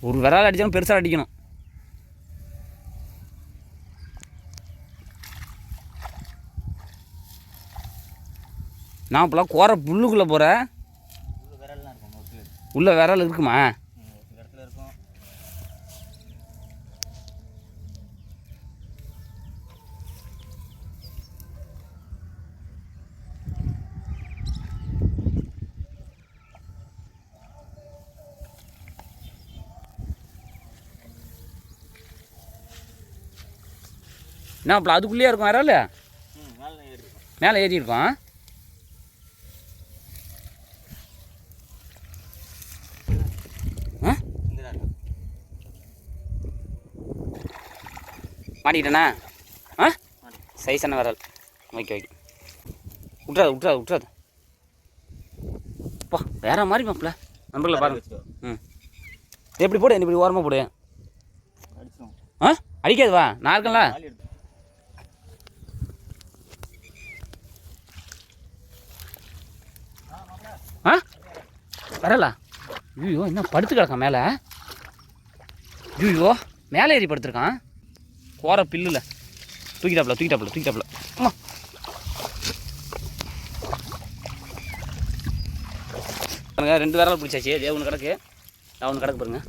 ஒரு விரால் அடித்தாலும் பெருசாக அடிக்கணும். நான் இப்போலாம் கோர புல்லுக்குள்ளே போகிறேன். உள்ள விரல் இருக்குமா ஒரு இடத்துல இருக்கும் என்ன இப்போ அதுக்குள்ளேயே இருக்கும் ம் மேலே ஏறி இருக்கும். மாட்டிக்கிட்டேண்ணா ஆ? சைஸான விரல் ஓகே ஓகே. விட்றாது விட்றாது விட்றாது அப்பா வேற மாதிரி மாப்பிள்ள நண்பர்களை பாருங்க. ம். எப்படி போடு இப்படி ஓரமாக போடு. ஆ? அடிக்காது வா நான் இருக்கேன்ல. வரலா? ஐயோ என்ன படுத்து கிடக்கான் மேலே? ஐயோ மேலே ஏறி படுத்துருக்கான். கோர பில்லுல. தூக்கிட்டாப்புல தூக்கிட்டாப்புல தூக்கிட்டாப்புல. அம்மா. ரெண்டு வேறால் பிடிச்சாச்சு. இதே ஒன்று கிடக்கு. நான் ஒன்று கிடக்கு பாருங்கள்